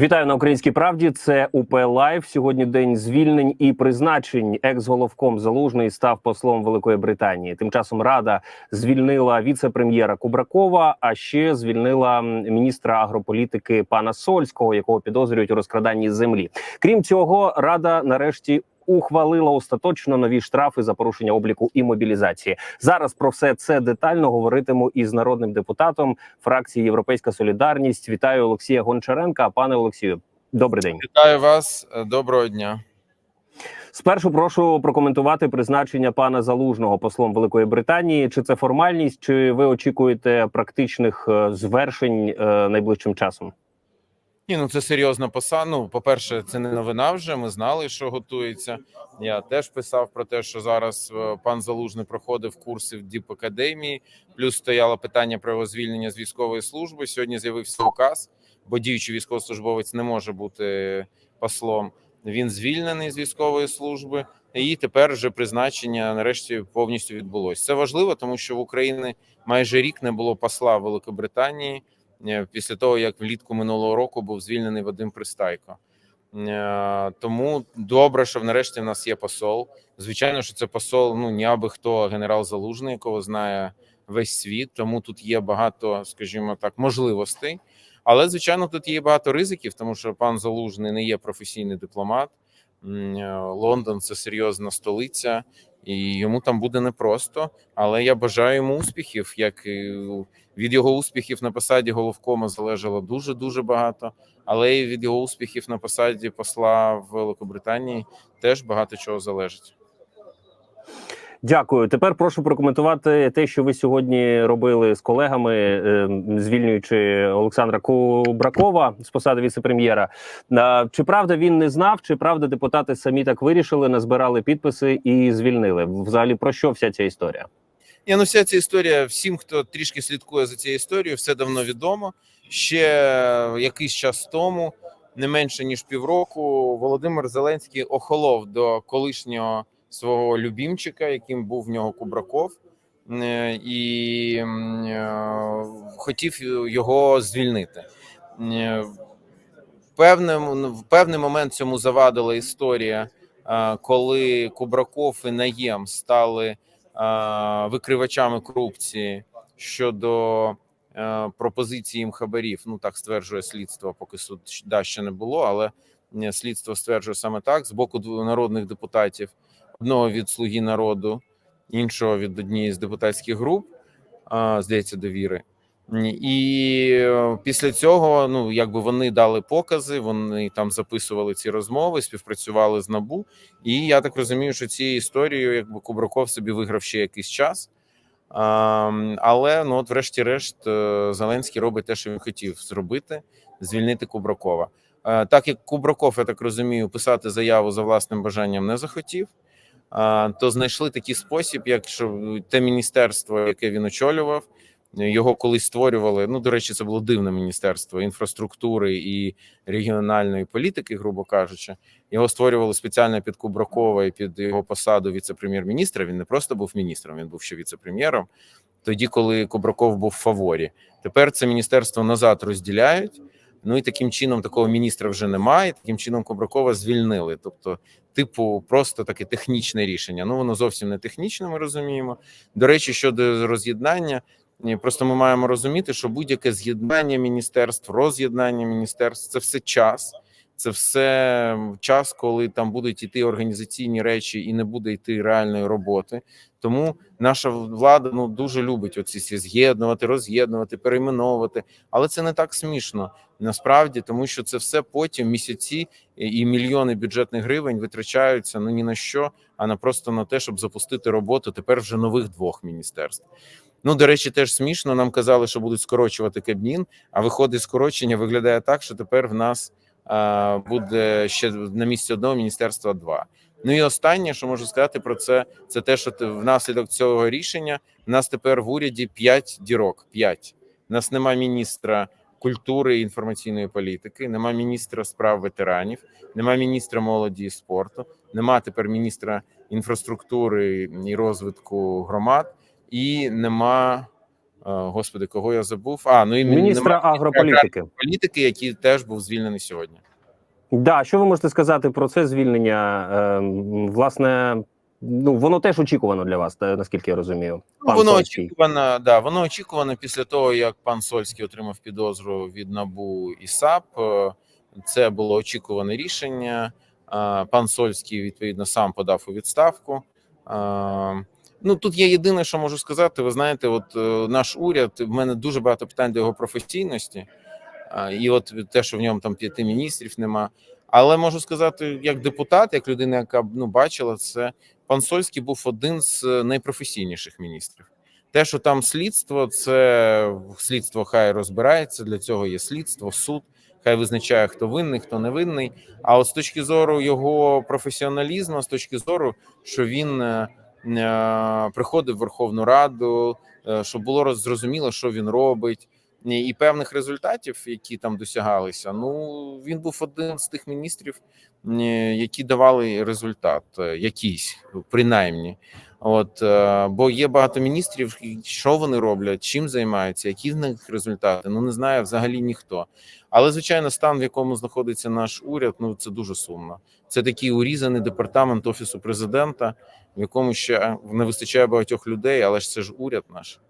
Вітаю на українській правді. Це УП Лайв. Сьогодні день звільнень і призначень. Екс-головком залужний став послом Великої Британії. Тим часом Рада звільнила віце-прем'єра Кубракова, а ще звільнила міністра агрополітики пана Сольського, якого підозрюють у розкраданні землі. Крім цього, рада нарешті. Ухвалила остаточно нові штрафи за порушення обліку і мобілізації. Зараз про все це детально говоритиму із народним депутатом фракції Європейська Солідарність. Вітаю Олексія Гончаренка. Пане Олексію, добрий день. Вітаю вас, доброго дня. Спершу прошу прокоментувати призначення пана залужного послом Великої Британії. Чи це формальність, чи ви очікуєте практичних е, звершень е, найближчим часом? Ні, ну це серйозна посада. Ну, по-перше, це не новина. Вже ми знали, що готується. Я теж писав про те, що зараз е, пан Залужний проходив курси в Діпакадемії. Плюс стояло питання про його звільнення з військової служби. Сьогодні з'явився указ, бо діючий військовослужбовець не може бути послом. Він звільнений з військової служби, і тепер вже призначення нарешті повністю відбулось. Це важливо, тому що в Україні майже рік не було посла Великобританії. Е, після того як влітку минулого року був звільнений Вадим Пристайко. Е, тому добре, що нарешті в нас є посол. Звичайно, що це посол. Ну ні аби хто генерал Залужний, якого знає весь світ. Тому тут є багато, скажімо так, можливостей. Але звичайно, тут є багато ризиків, тому що пан Залужний не є професійний дипломат. Е, Лондон це серйозна столиця, і йому там буде непросто. Але я бажаю йому успіхів. Як від його успіхів на посаді головкома залежало дуже дуже багато. Але і від його успіхів на посаді посла в Великобританії теж багато чого залежить. Дякую. Тепер прошу прокоментувати те, що ви сьогодні робили з колегами, е, звільнюючи Олександра Кубракова з посади віце-прем'єра. Чи правда він не знав, чи правда депутати самі так вирішили, назбирали підписи і звільнили? Взагалі про що вся ця історія? Ні, ну вся ця історія. Всім, хто трішки слідкує за цією історією, все давно відомо. Ще якийсь час тому, не менше ніж півроку, Володимир Зеленський охолов до колишнього свого любімчика, яким був в нього Кубраков, е, і е, хотів його звільнити. Е, певний, в певний момент цьому завадила історія, коли Кубраков і Наєм стали викривачами корупції щодо пропозиції їм хабарів. Ну так стверджує слідство, поки суд да, ще не було, але слідство стверджує саме так з боку народних депутатів одного від слуги народу, іншого від однієї з депутатських груп, здається, довіри. І е, після цього, ну якби вони дали покази, вони там записували ці розмови, співпрацювали з набу. І я так розумію, що цією історією, якби Кубраков собі виграв ще якийсь час. Але ну от, врешті-решт, е, Зеленський робить те, що він хотів зробити: звільнити Кубракова. Так як Кубраков, я так розумію, писати заяву за власним бажанням не захотів то знайшли такий спосіб, якщо те міністерство, яке він очолював, його колись створювали. Ну до речі, це було дивне міністерство інфраструктури і регіональної політики, грубо кажучи, його створювали спеціально під Кубракова і під його посаду віце-прем'єр-міністра. Він не просто був міністром, він був ще віце-прем'єром. Тоді, коли Кубраков був в фаворі, тепер це міністерство назад розділяють. Ну і таким чином такого міністра вже немає. Таким чином Кобракова звільнили. Тобто, типу, просто таке технічне рішення. Ну воно зовсім не технічне. Ми розуміємо. До речі, щодо роз'єднання, просто ми маємо розуміти, що будь-яке з'єднання міністерств, роз'єднання міністерств це все час. Це все час, коли там будуть йти організаційні речі і не буде йти реальної роботи. Тому наша влада ну дуже любить оці всі з'єднувати, роз'єднувати, перейменовувати. Але це не так смішно насправді, тому що це все потім місяці і мільйони бюджетних гривень витрачаються ну ні на що, а на просто на те, щоб запустити роботу тепер вже нових двох міністерств. Ну, до речі, теж смішно. Нам казали, що будуть скорочувати Кабмін, а виходить скорочення виглядає так, що тепер в нас буде ще на місці одного міністерства два. Ну і останнє, що можу сказати про це, це те, що внаслідок цього рішення в нас тепер в уряді п'ять дірок. П'ять У нас немає міністра культури і інформаційної політики, нема міністра справ ветеранів, нема міністра молоді і спорту, нема тепер міністра інфраструктури і розвитку громад, і нема господи, кого я забув? А ну і мін- Міністра немає агрополітики. політики, який теж був звільнений сьогодні. Да, що ви можете сказати про це звільнення? Ем, власне, ну воно теж очікувано для вас, наскільки я розумію. Ну, Пан воно Сольський. очікувано, да, воно очікувано після того, як пан Сольський отримав підозру від НАБУ і САП. Е, Це було очікуване рішення. Е, Пан Сольський відповідно сам подав у відставку. Ну тут є єдине, що можу сказати. Ви знаєте, от е, наш уряд в мене дуже багато питань до його професійності, і от те, що в ньому там п'яти міністрів нема. Але можу сказати, як депутат, як людина, яка ну бачила це, пан Сольський був один з е, найпрофесійніших міністрів. Те, що там слідство, це слідство хай розбирається. Для цього є слідство, суд. Хай визначає, хто винний, хто не винний. А от з точки зору його професіоналізму, з точки зору, що він е, приходив в Верховну Раду, е, щоб було зрозуміло, що він робить, і певних результатів, які там досягалися. Ну він був один з тих міністрів, е, які давали результат, е, якийсь принаймні. От е, бо є багато міністрів, що вони роблять, чим займаються, які в них результати. Ну не знає взагалі ніхто. Але звичайно, стан, в якому знаходиться наш уряд, ну це дуже сумно. Це такий урізаний департамент офісу президента, в якому ще не вистачає багатьох людей, але ж це ж уряд наш.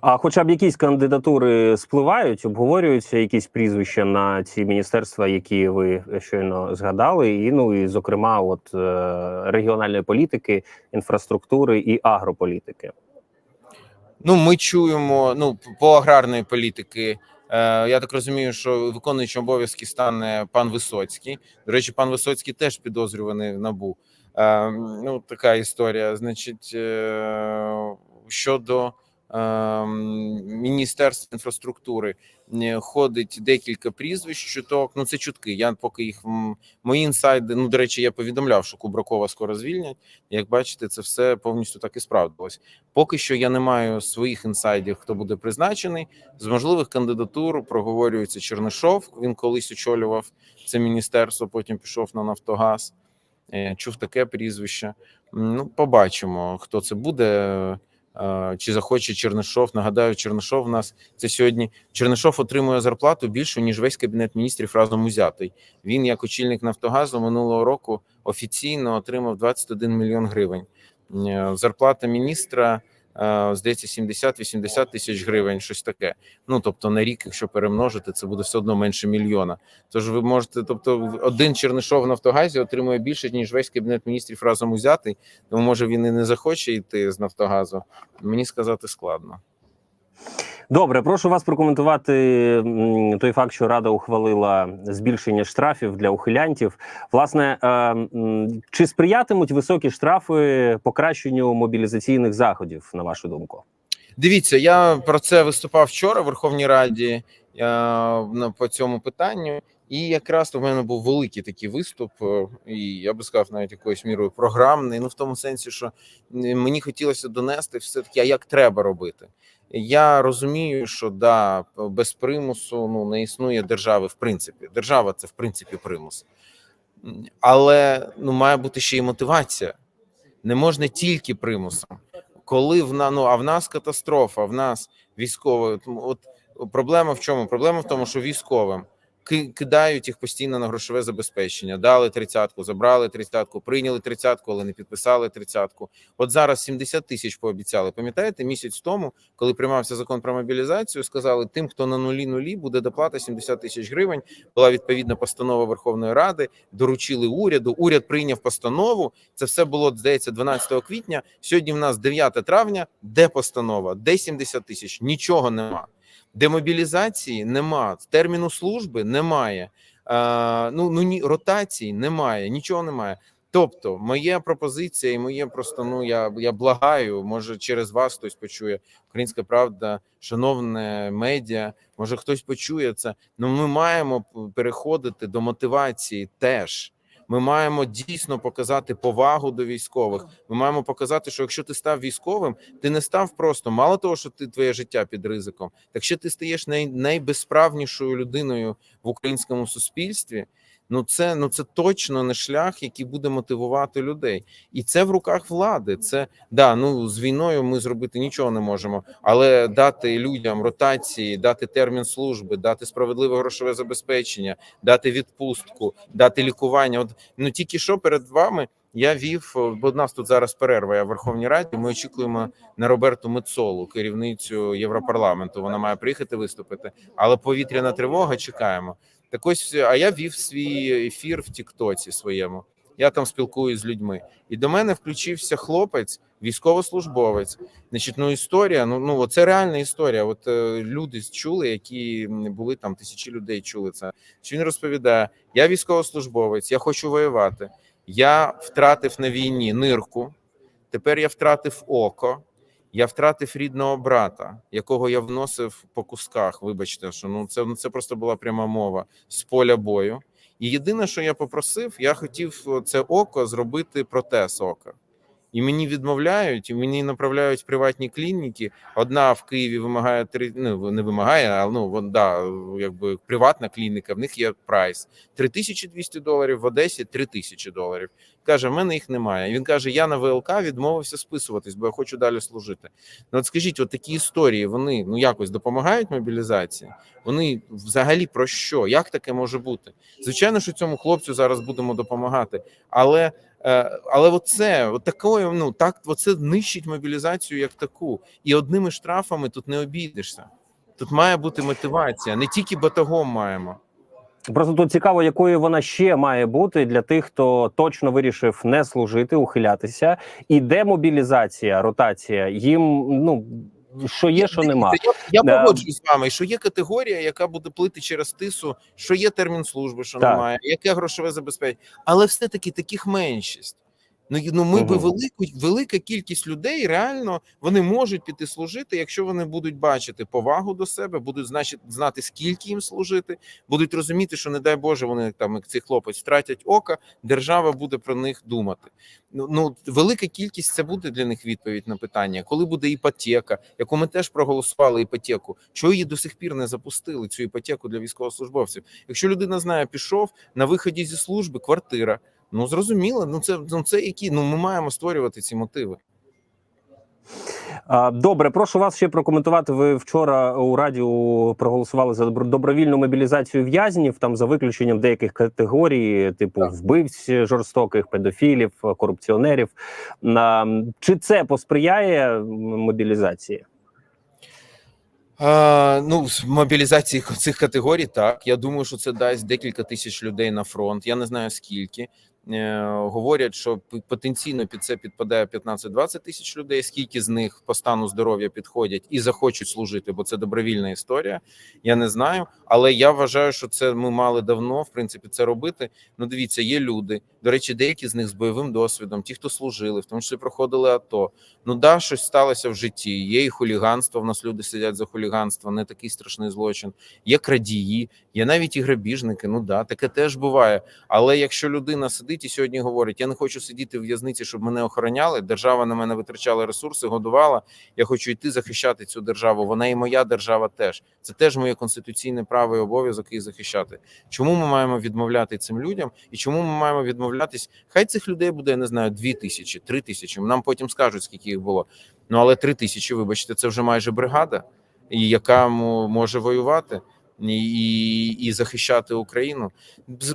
А хоча б якісь кандидатури спливають, обговорюються якісь прізвища на ці міністерства, які ви щойно згадали, і ну і зокрема, от е, регіональної політики, інфраструктури і агрополітики. Ну, ми чуємо ну по аграрної політики. Е, я так розумію, що виконуючим обов'язки стане пан Висоцький. До речі, пан Висоцький теж підозрюваний в набу. Ну така історія. Значить, е, щодо міністерства інфраструктури е, ходить декілька прізвищ. Чуток. Ну це чутки. Я поки їх мої інсайди. Ну до речі, я повідомляв, що Кубракова скоро звільнять. Як бачите, це все повністю так і справдилось. Поки що я не маю своїх інсайдів, хто буде призначений. З можливих кандидатур проговорюється Чернишов. Він колись очолював це міністерство, потім пішов на Нафтогаз. Е, Чув таке прізвище. Ну, побачимо, хто це буде. е, Чи захоче Чернишов? Нагадаю, Чернишов у нас це сьогодні. Чернишов отримує зарплату більшу ніж весь кабінет міністрів разом узятий. Він, як очільник Нафтогазу, минулого року офіційно отримав 21 мільйон гривень. Е, Зарплата міністра здається 70-80 тисяч гривень, щось таке. Ну тобто на рік, якщо перемножити, це буде все одно менше мільйона. Тож ви можете, тобто, один Чернишов в Нафтогазі отримує більше ніж весь кабінет міністрів разом узятий. Тому може він і не захоче йти з Нафтогазу. Мені сказати складно. Добре, прошу вас прокоментувати той факт, що Рада ухвалила збільшення штрафів для ухилянтів. Власне, е, чи сприятимуть високі штрафи покращенню мобілізаційних заходів, на вашу думку? Дивіться, я про це виступав вчора в Верховній Раді е, по цьому питанню. І якраз у мене був великий такий виступ, е, і я би сказав, навіть якоюсь мірою програмний. Ну в тому сенсі, що мені хотілося донести все таки, а як треба робити. Я розумію, що да, без примусу ну не існує держави. В принципі, держава це в принципі примус, але ну має бути ще й мотивація. Не можна тільки примусом. Коли в на ну а в нас катастрофа, в нас військове. От проблема в чому? Проблема в тому, що військовим кидають їх постійно на грошове забезпечення. Дали тридцятку, забрали тридцятку, прийняли тридцятку, але не підписали тридцятку. От зараз 70 тисяч пообіцяли. Пам'ятаєте, місяць тому, коли приймався закон про мобілізацію, сказали тим, хто на нулі нулі буде доплата 70 тисяч гривень. Була відповідна постанова Верховної Ради. Доручили уряду. Уряд прийняв постанову. Це все було здається 12 квітня. Сьогодні в нас 9 травня. Де постанова? Де 70 тисяч? Нічого нема. Демобілізації нема, терміну служби немає. Е, ну ну ні, ротації немає, нічого немає. Тобто, моя пропозиція і моє просто ну я я благаю. Може, через вас хтось почує Українська Правда, шановне медіа. Може, хтось почує це. Ну ми маємо переходити до мотивації теж. Ми маємо дійсно показати повагу до військових. Ми маємо показати, що якщо ти став військовим, ти не став просто мало того, що ти твоє життя під ризиком, так ще ти стаєш най, найбезправнішою людиною в українському суспільстві. Ну це ну це точно не шлях, який буде мотивувати людей, і це в руках влади. Це да, ну з війною ми зробити нічого не можемо, але дати людям ротації, дати термін служби, дати справедливе грошове забезпечення, дати відпустку, дати лікування. От ну тільки що перед вами я вів, бо в нас тут зараз перерва. Я в Верховній Раді. Ми очікуємо на Роберту Мецолу, керівницю Європарламенту. Вона має приїхати виступити, але повітряна тривога. Чекаємо. Так ось, а я вів свій ефір в Тіктоці своєму. Я там спілкуюсь з людьми, і до мене включився хлопець, військовослужбовець. Значить, ну історія. Ну ну це реальна історія. От е, люди чули, які були там тисячі людей. Чули це. Що він розповідає: я військовослужбовець, я хочу воювати. Я втратив на війні нирку. Тепер я втратив око. Я втратив рідного брата, якого я вносив по кусках. Вибачте, що ну це ну, це просто була пряма мова з поля бою. І єдине, що я попросив, я хотів це око зробити протез ока. І мені відмовляють, і мені направляють приватні клініки. Одна в Києві вимагає три, ну не вимагає, але ну вон, да, якби приватна клініка, в них є прайс 3200 доларів, в Одесі 3000 доларів. Каже, в мене їх немає. І він каже: Я на ВЛК відмовився списуватись, бо я хочу далі служити. Ну от скажіть, от такі історії вони ну якось допомагають мобілізації? Вони взагалі про що? Як таке може бути? Звичайно, що цьому хлопцю зараз будемо допомагати, але. Е, Але оце, такою, ну так, оце нищить мобілізацію як таку, і одними штрафами тут не обійдешся. Тут має бути мотивація, не тільки батагом маємо. Просто тут цікаво, якою вона ще має бути для тих, хто точно вирішив не служити, ухилятися. І демобілізація, ротація їм ну що є, що нема. Я, я Да. погоджуюсь з вами, що є категорія, яка буде плити через тису, що є термін служби, що Так. немає, яке грошове забезпечення, але все таки таких меншість. Ну, ну ми би велику велика кількість людей реально вони можуть піти служити, якщо вони будуть бачити повагу до себе, будуть значить знати скільки їм служити, будуть розуміти, що не дай Боже, вони там як цей хлопець втратять ока, держава буде про них думати. Ну, ну велика кількість це буде для них відповідь на питання, коли буде іпотека, яку ми теж проголосували іпотеку. Чого її до сих пір не запустили? Цю іпотеку для військовослужбовців? Якщо людина знає, пішов на виході зі служби, квартира. Ну зрозуміло, ну це ну це які. Ну ми маємо створювати ці мотиви. Добре, прошу вас ще прокоментувати. Ви вчора у радіо проголосували за добро- добровільну мобілізацію в'язнів, там за виключенням деяких категорій, типу Так. вбивць жорстоких, педофілів, корупціонерів. Чи це посприяє мобілізації? А, ну, мобілізації цих категорій, так. Я думаю, що це дасть декілька тисяч людей на фронт. Я не знаю скільки. Е, говорять, що потенційно під це підпадає 15-20 тисяч людей. Скільки з них по стану здоров'я підходять і захочуть служити, бо це добровільна історія. Я не знаю, але я вважаю, що це ми мали давно в принципі це робити. Ну, дивіться, є люди. До речі, деякі з них з бойовим досвідом, ті, хто служили, в тому числі проходили АТО. Ну да, щось сталося в житті. Є і хуліганство. В нас люди сидять за хуліганство, не такий страшний злочин. Є крадії, є навіть і грабіжники. Ну да, таке теж буває. Але якщо людина сидить і сьогодні говорить: я не хочу сидіти в в'язниці, щоб мене охороняли. Держава на мене витрачала ресурси, годувала. Я хочу йти захищати цю державу. Вона і моя держава теж. Це теж моє конституційне право і обов'язок їх захищати. Чому ми маємо відмовляти цим людям? І чому ми маємо відмовлятись? Хай цих людей буде, я не знаю, дві тисячі, три тисячі. Нам потім скажуть, скільки їх було. Ну але три тисячі, вибачте, це вже майже бригада, яка може воювати. І, і захищати Україну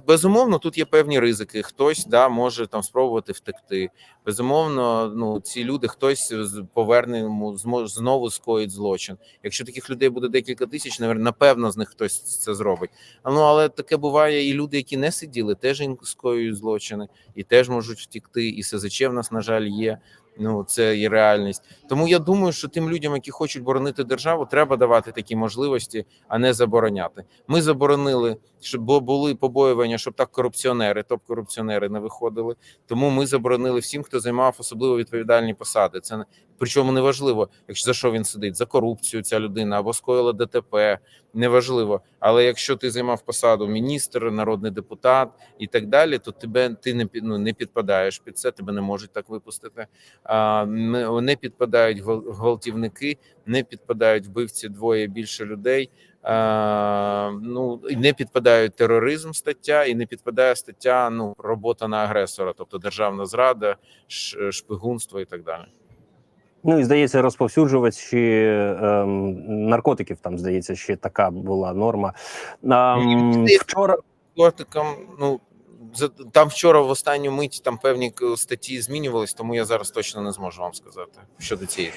безумовно, тут є певні ризики. Хтось да може там спробувати втекти. Безумовно, ну ці люди хтось поверне йому знову скоїть злочин. Якщо таких людей буде декілька тисяч, напевно, з них хтось це зробить. Ну але таке буває, і люди, які не сиділи, теж скоюють злочини і теж можуть втікти. І СЗЧ в нас на жаль є. Ну це є реальність. Тому я думаю, що тим людям, які хочуть боронити державу, треба давати такі можливості, а не забороняти. Ми заборонили, щоб були побоювання, щоб так корупціонери, топ-корупціонери не виходили. Тому ми заборонили всім, хто займав особливо відповідальні посади. Це не- причому неважливо, якщо за що він сидить, за корупцію ця людина або скоїла ДТП, неважливо. Але якщо ти займав посаду міністр, народний депутат і так далі, то тебе ти не ну, не підпадаєш під це, тебе не можуть так випустити. А, не, не підпадають гвал- гвалтівники, не підпадають вбивці двоє більше людей. Е, ну і не підпадають тероризм стаття, і не підпадає стаття ну робота на агресора, тобто державна зрада, шпигунство і так далі. Ну і здається, розповсюджувачі ем, наркотиків там здається, ще така була норма. Ем, вчора Кортиком, ну там вчора в останню мить там певні статті змінювались, тому я зараз точно не зможу вам сказати щодо цієї.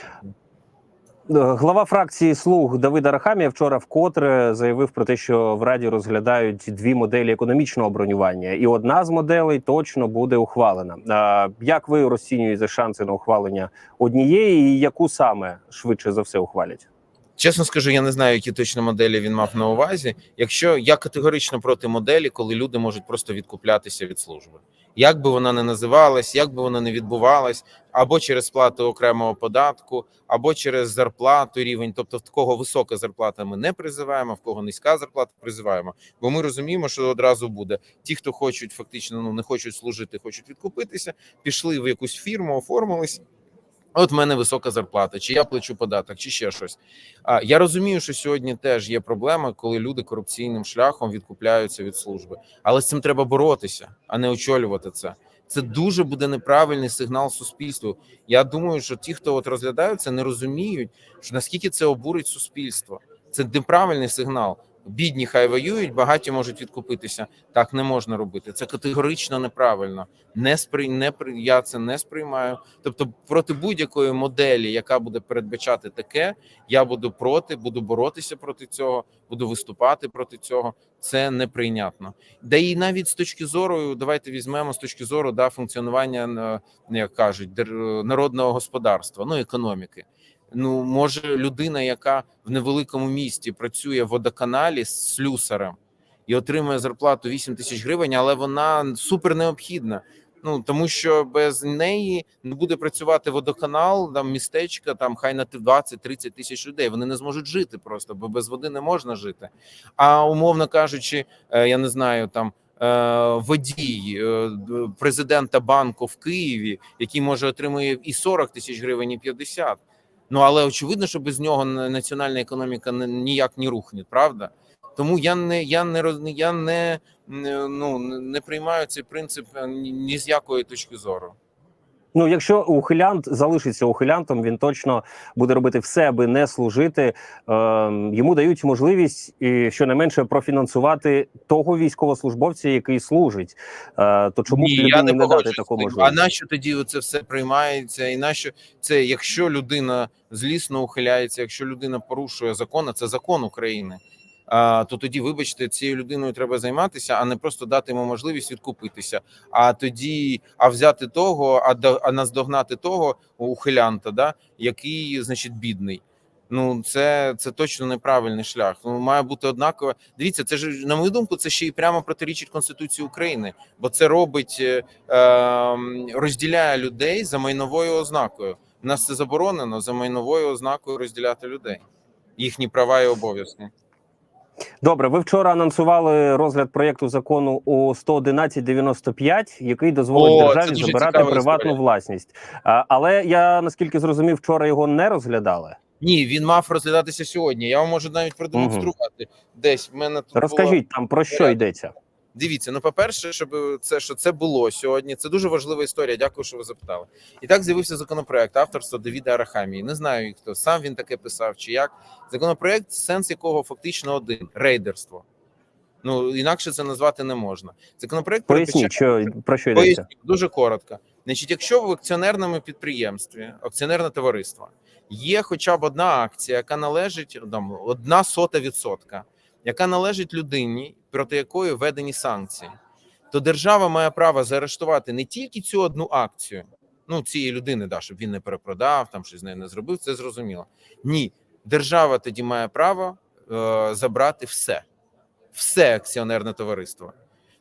Глава фракції слуг Давида Рахамія вчора вкотре заявив про те, що в раді розглядають дві моделі економічного бронювання, і одна з моделей точно буде ухвалена. Як ви розцінюєте шанси на ухвалення однієї, і яку саме швидше за все ухвалять? Чесно скажу, я не знаю, які точно моделі він мав на увазі. Якщо я категорично проти моделі, коли люди можуть просто відкуплятися від служби, як би вона не називалась, як би вона не відбувалась, або через сплату окремого податку, або через зарплату рівень. Тобто, в кого висока зарплата, ми не призиваємо, в кого низька зарплата призиваємо. Бо ми розуміємо, що одразу буде ті, хто хочуть фактично ну не хочуть служити, хочуть відкупитися, пішли в якусь фірму, оформились. От в мене висока зарплата, чи я плачу податок, чи ще щось. А я розумію, що сьогодні теж є проблема, коли люди корупційним шляхом відкупляються від служби, але з цим треба боротися, а не очолювати це. Це дуже буде неправильний сигнал суспільству. Я думаю, що ті, хто от розглядають це, не розуміють, що наскільки це обурить суспільство. Це неправильний сигнал. Бідні хай воюють, багаті можуть відкупитися. Так не можна робити. Це категорично неправильно. Не сприй... не я це не сприймаю. Тобто, проти будь-якої моделі, яка буде передбачати таке, я буду проти, буду боротися проти цього, буду виступати проти цього. Це неприйнятно. Да і навіть з точки зору, давайте візьмемо з точки зору да, функціонування, е, як кажуть, народного господарства, ну економіки. Ну, може, людина, яка в невеликому місті працює в водоканалі з слюсарем і отримує зарплату 8 тисяч гривень, але вона супер необхідна. Ну тому що без неї не буде працювати водоканал, там містечка, там хай на 20-30 тисяч людей. Вони не зможуть жити просто, бо без води не можна жити. А умовно кажучи, е, я не знаю там. е, Водій е, президента банку в Києві, який може отримує і 40 тисяч гривень, і 50. Ну але очевидно, що без нього на- національна економіка ніяк не рухне, правда? Тому я не я не я не ну не приймаю цей принцип е, ні з якої точки зору. Ну, якщо ухилянт залишиться ухилянтом, він точно буде робити все, аби не служити. Ем, йому дають можливість і щонайменше профінансувати того військовослужбовця, який служить. Е, то чому б Ні, я людині не не, дати таку можливість? А нащо тоді це все приймається? І нащо це, якщо людина злісно ухиляється, якщо людина порушує закон, а це закон України. То тоді, вибачте, цією людиною треба займатися, а не просто дати йому можливість відкупитися. А тоді, а взяти того, а до а наздогнати того ухилянта, да, який, значить, бідний. Ну, це, це точно неправильний шлях. Ну, має бути однаково. Дивіться, це ж на мою думку, це ще й прямо протирічить Конституції України, бо це робить е, ем, розділяє людей за майновою ознакою. У нас це заборонено за майновою ознакою розділяти людей, їхні права і обов'язки. Добре, ви вчора анонсували розгляд проєкту закону у 111.95, який дозволить О, державі забирати приватну історія. власність. А, але я наскільки зрозумів, вчора його не розглядали. Ні, він мав розглядатися сьогодні. Я вам можу навіть продемонструвати десь. В мене тут розкажіть Розкажіть там про що йдеться. Дивіться, ну по-перше, щоб це що це було сьогодні. Це дуже важлива історія. Дякую, що ви запитали. І так з'явився законопроект авторства Давіда Арахамії. Не знаю, хто сам він таке писав чи як. Законопроект, сенс якого фактично один рейдерство. Ну інакше це назвати не можна. Законопроект Поясніть, що про що йдеться. Дуже коротко. Значить, якщо в акціонерному підприємстві, акціонерне товариство, є хоча б одна акція, яка належить там, одна сота відсотка, яка належить людині, проти якої введені санкції, то держава має право заарештувати не тільки цю одну акцію, ну цієї людини, да, щоб він не перепродав, там щось з нею не зробив, це зрозуміло. Ні, держава тоді має право е, забрати все, все акціонерне товариство.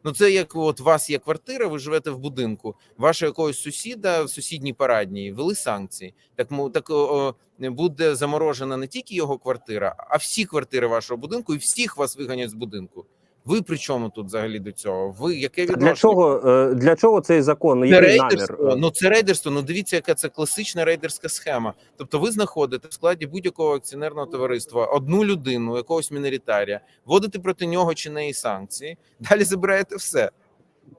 Ну, це як от у вас є квартира, ви живете в будинку, ваша якогось сусіда в сусідній парадній ввели санкції. Так так о, буде заморожена не тільки його квартира, а всі квартири вашого будинку, і всіх вас виганять з будинку. Ви при чому тут взагалі до цього? Ви яке Для чого е, для чого цей закон? Це який намір? Ну це рейдерство. Ну дивіться, яка це класична рейдерська схема. Тобто, ви знаходите в складі будь-якого акціонерного товариства одну людину, якогось міноритарія, вводите проти нього чи неї санкції, далі забираєте все.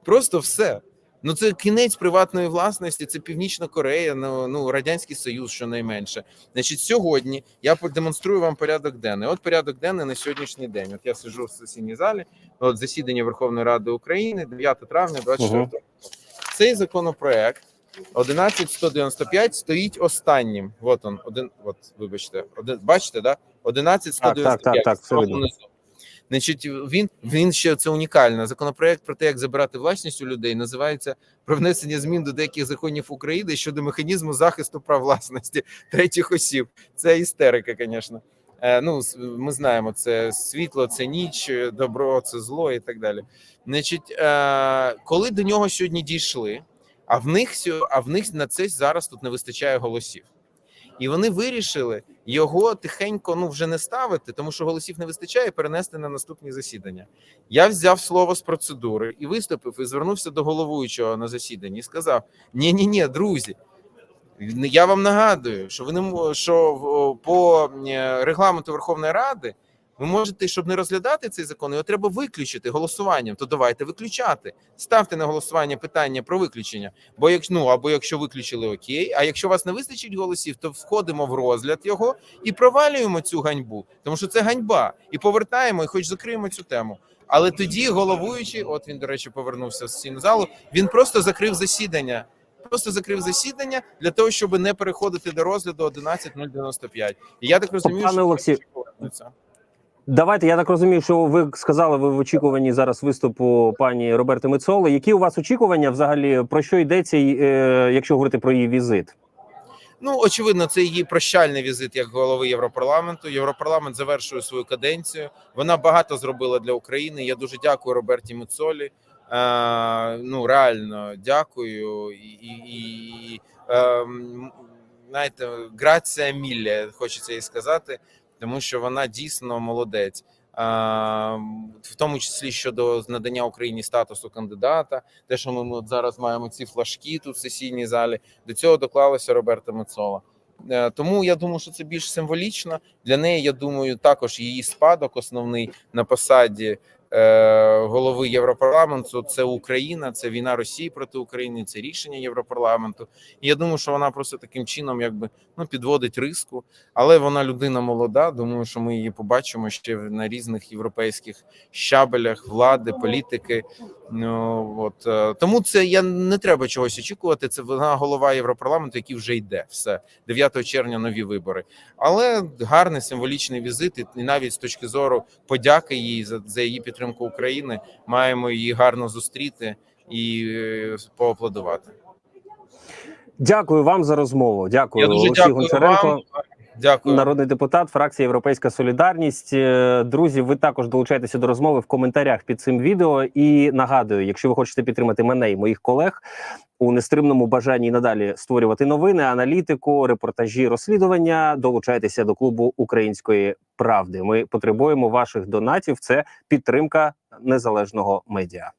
Просто все. Ну це кінець приватної власності. Це Північна Корея, ну, ну радянський Союз, щонайменше. Значить, сьогодні я продемонструю вам порядок денний. От порядок денний на сьогоднішній день. От я сиджу в сесійній залі. От засідання Верховної Ради України, 9 травня, 24 року. Цей законопроект 11195 стоїть останнім. От он, один, от, вибачте, один, бачите, да? 11195. Так, так, так, так, внизу. Значить, він, він ще це унікально. Законопроект про те, як забирати власність у людей, називається про внесення змін до деяких законів України щодо механізму захисту прав власності третіх осіб. Це істерика, звісно. Е, ну, ми знаємо, це світло, це ніч, добро, це зло і так далі. Значить, е, коли до нього сьогодні дійшли, а в них а в них на це зараз тут не вистачає голосів. І вони вирішили його тихенько ну вже не ставити, тому що голосів не вистачає, перенести на наступні засідання. Я взяв слово з процедури і виступив, і звернувся до головуючого на засіданні і сказав: ні, ні, ні, друзі. Я вам нагадую, що ви не що по регламенту Верховної Ради ви можете, щоб не розглядати цей закон, його треба виключити голосуванням. То давайте виключати. Ставте на голосування питання про виключення. Бо якщо ну або якщо виключили окей, а якщо у вас не вистачить голосів, то входимо в розгляд його і провалюємо цю ганьбу, тому що це ганьба, і повертаємо, і хоч закриємо цю тему. Але тоді головуючий, от він до речі, повернувся в сесійну залу. Він просто закрив засідання. Просто закрив засідання для того, щоб не переходити до розгляду 11.095. І я так розумію, Пане що повернеться. Давайте я так розумію, що ви сказали, ви в очікуванні зараз виступу пані Роберти Мицоли. Які у вас очікування взагалі про що йдеться, е, якщо говорити про її візит? Ну, очевидно, це її прощальний візит як голови Європарламенту. Європарламент завершує свою каденцію. Вона багато зробила для України. Я дуже дякую Роберті Мецолі. Е, ну реально дякую і, і, і ем, знаєте, грація мілля, хочеться їй сказати, тому що вона дійсно молодець. В тому числі щодо надання Україні статусу кандидата, те, що ми зараз маємо ці флажки тут в сесійній залі, до цього доклалася Роберта Мецола. Е, Тому я думаю, що це більш символічно для неї. Я думаю, також її спадок основний на посаді голови Європарламенту. Це Україна, це війна Росії проти України, це рішення Європарламенту. І я думаю, що вона просто таким чином, якби ну підводить риску. Але вона людина молода. Думаю, що ми її побачимо ще на різних європейських щабелях влади, політики. Ну от е, тому це я не треба чогось очікувати. Це вона голова Європарламенту, який вже йде. Все 9 червня нові вибори. Але гарний символічний візит, і навіть з точки зору подяки їй за, за її підтримку України, маємо її гарно зустріти і е, поаплодувати. Дякую вам за розмову. Дякую, Я дуже Олексій дякую Гончаренко. вам. Дякую. Народний депутат, фракція Європейська Солідарність. Е, Друзі, ви також долучайтеся до розмови в коментарях під цим відео. І нагадую, якщо ви хочете підтримати мене і моїх колег у нестримному бажанні надалі створювати новини, аналітику, репортажі, розслідування, долучайтеся до клубу української правди. Ми потребуємо ваших донатів. Це підтримка незалежного медіа.